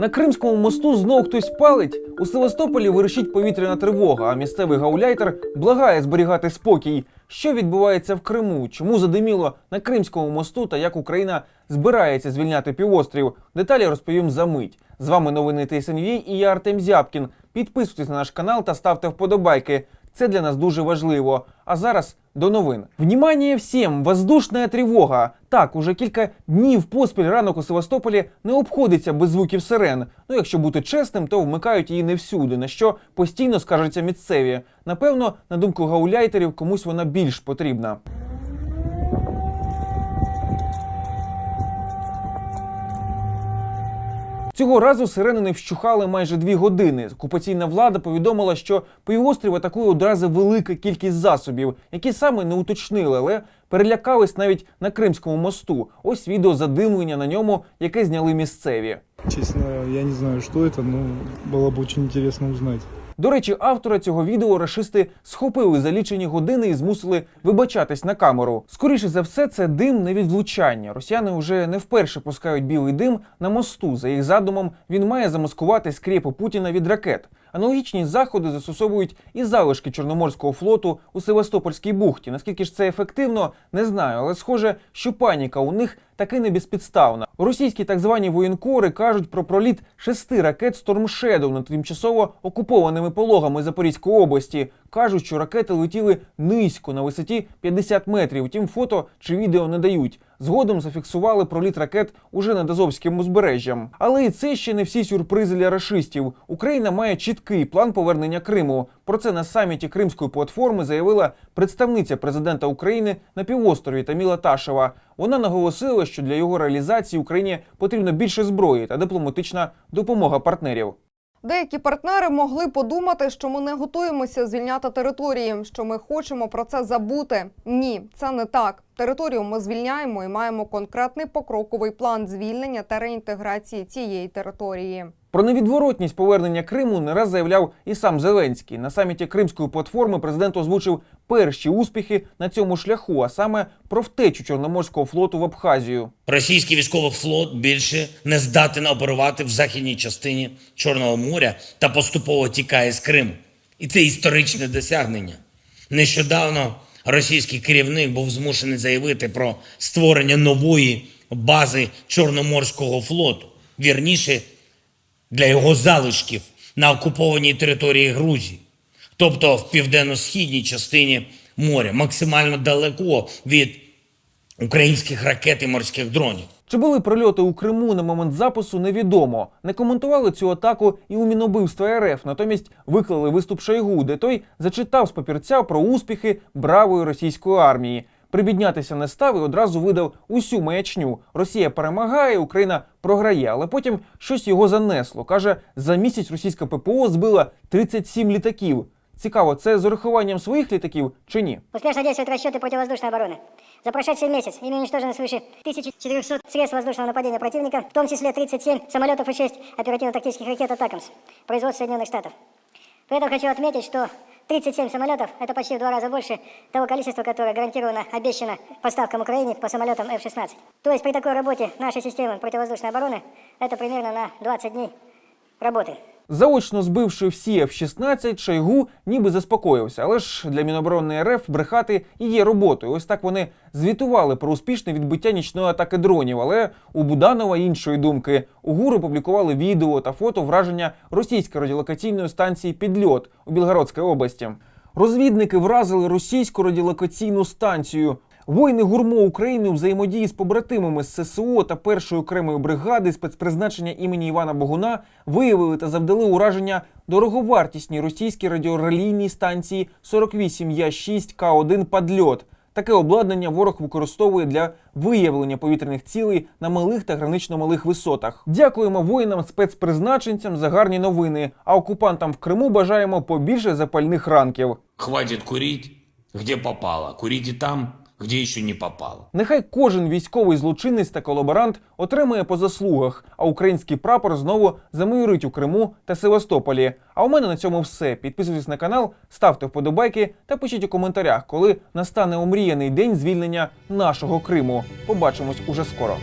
На Кримському мосту знов хтось палить. У Севастополі вирішить повітряна тривога, а місцевий гауляйтер благає зберігати спокій. Що відбувається в Криму? Чому задиміло на Кримському мосту та як Україна збирається звільняти півострів? Деталі розповім за мить. З вами новини ТСНВ і я Артем Зябкін. Підписуйтесь на наш канал та ставте вподобайки. Це для нас дуже важливо. А зараз до новин. Внимание всім! Воздушна тривога. Так, уже кілька днів поспіль ранок у Севастополі не обходиться без звуків сирен. Ну, якщо бути чесним, то вмикають її не всюди, на що постійно скаржаться місцеві. Напевно, на думку гауляйтерів, комусь вона більш потрібна. Цього разу сирени не вщухали майже дві години. Окупаційна влада повідомила, що півострів атакує одразу велика кількість засобів, які саме не уточнили, але перелякались навіть на Кримському мосту. Ось відео задимлення на ньому, яке зняли місцеві. Честно, я не знаю, что это, но было бы очень интересно узнать. До речі, автора цього відео рашисти схопили за лічені години і змусили вибачатись на камеру. Скоріше за все, це дим не від влучання. Росіяни вже не вперше пускають білий дим на мосту. За їх задумом, він має замаскувати скрепи Путіна від ракет. Аналогічні заходи застосовують і залишки Чорноморського флоту у Севастопольській бухті. Наскільки ж це ефективно, не знаю, але схоже, що паніка у них таки не безпідставна. Російські так звані воєнкори кажуть про проліт шести ракет Storm Shadow над тимчасово окупованими пологами Запорізької області. Кажуть, що ракети летіли низько на висоті 50 метрів. Втім, фото чи відео не дають. Згодом зафіксували проліт ракет уже над Азовським узбережжям. Але і це ще не всі сюрпризи для рашистів. Україна має чіткий план повернення Криму. Про це на саміті Кримської платформи заявила представниця президента України на півострові Таміла Ташева. Вона наголосила, що для його реалізації Україні потрібно більше зброї та дипломатична допомога партнерів. Деякі партнери могли подумати, що ми не готуємося звільняти території, що ми хочемо про це забути. Ні, це не так. Територію ми звільняємо і маємо конкретний покроковий план звільнення та реінтеграції цієї території. Про невідворотність повернення Криму не раз заявляв і сам Зеленський. На саміті Кримської платформи президент озвучив перші успіхи на цьому шляху, а саме про втечу Чорноморського флоту в Абхазію. Російський військовий флот більше не здатен оперувати в західній частині Чорного моря та поступово тікає з Криму. І це історичне досягнення. Нещодавно російський керівник був змушений заявити про створення нової бази Чорноморського флоту, вірніше для його залишків на окупованій території Грузії, тобто в південно-східній частині моря, максимально далеко від українських ракет і морських дронів. Чи були прильоти у Криму на момент запису, невідомо. Не коментували цю атаку і у Мінобивства РФ, натомість виклали виступ Шойгу, де той зачитав з папірця про успіхи бравої російської армії. Прибіднятися не став і одразу видав усю маячню. Росія перемагає, Україна програє, але потім щось його занесло. Каже, за місяць російська ППО збила 37 літаків. Цікаво, це з урахуванням своїх літаків чи ні? Успешно действуют расчеты противовоздушной обороны. За прошедший месяц ими уничтожено свыше 1400 средств воздушного нападения противника, в том числе 37 самолетов и 6 оперативно-тактических ракет «Атакамс» производства Соединенных Штатов. При этом хочу отметить, что 37 самолетов – это почти в два раза больше того количества, которое гарантированно обещано поставкам Украине по самолетам F-16. То есть при такой работе нашей системы противовоздушной обороны это примерно на 20 дней работы. Заочно збивши всі F-16, Шойгу ніби заспокоївся. Але ж для Міноборони РФ брехати і є роботою. Ось так вони звітували про успішне відбиття нічної атаки дронів. Але у Буданова іншої думки. У ГУР опублікували відео та фото враження російської радіолокаційної станції Підльот у Білгородській області. Розвідники вразили російську радіолокаційну станцію. Воїни гурмо України у взаємодії з побратимами з ССО та першої окремої бригади спецпризначення імені Івана Богуна виявили та завдали ураження дороговартісній російській радіорелійній станції 48 Я 6 К1 Падльот. Таке обладнання ворог використовує для виявлення повітряних цілей на малих та гранично малих висотах. Дякуємо воїнам спецпризначенцям за гарні новини. А окупантам в Криму бажаємо побільше запальних ранків. Хватит курить, где попало. Курите там, где еще не попало. Нехай кожен військовий злочинець та колаборант отримує по заслугах, а український прапор знову замайорить у Криму та Севастополі. А у мене на цьому все. Підписуйтесь на канал, ставте вподобайки та пишіть у коментарях, коли настане омріяний день звільнення нашого Криму. Побачимось уже скоро.